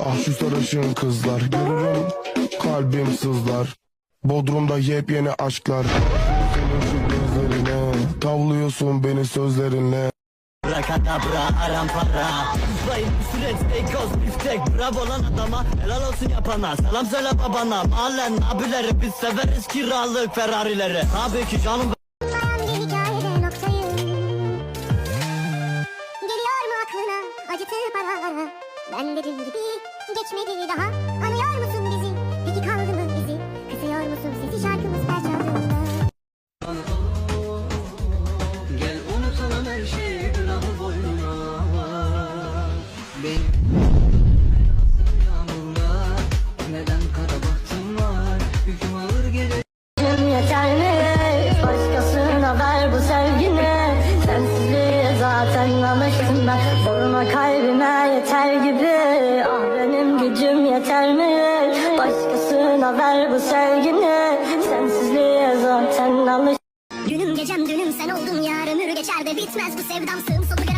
Ah şu sarışın kızlar Görürüm. Kalbim sızlar. Bodrum'da yepyeni aşklar. Senin şu gözlerine Tavlıyorsun beni sözlerinle. Brakadabra aram para Bayım süreç beykoz biftek Bravo lan adama helal olsun yapana. Selam söyle babana Mahallen abileri. Biz severiz kiralık Ferrari'leri. Tabii ki canım Olmayan bir hikayede noktayım Geliyor mu aklına? Acıtı paralara Ben dediğim gibi geçmedi daha Anıyor musun bizi? Peki kaldı mı bizi? Kısıyor musun sesi şarkımız her çaldığında Gel unutalım her şeyi günahı boynuna Benim Neden kara bahtım var? Yüküm ağır gelir. Yeter mi? Başkasına ver bu sevgini. Sensizliğe zaten alıştım ben. Sorma kalbime yeter gibi yeter mi? Başkasına ver bu sevgini Sensizliğe zaten alıştım Günüm gecem dünüm sen oldun yarın ömür geçer de bitmez bu sevdam sığım sonu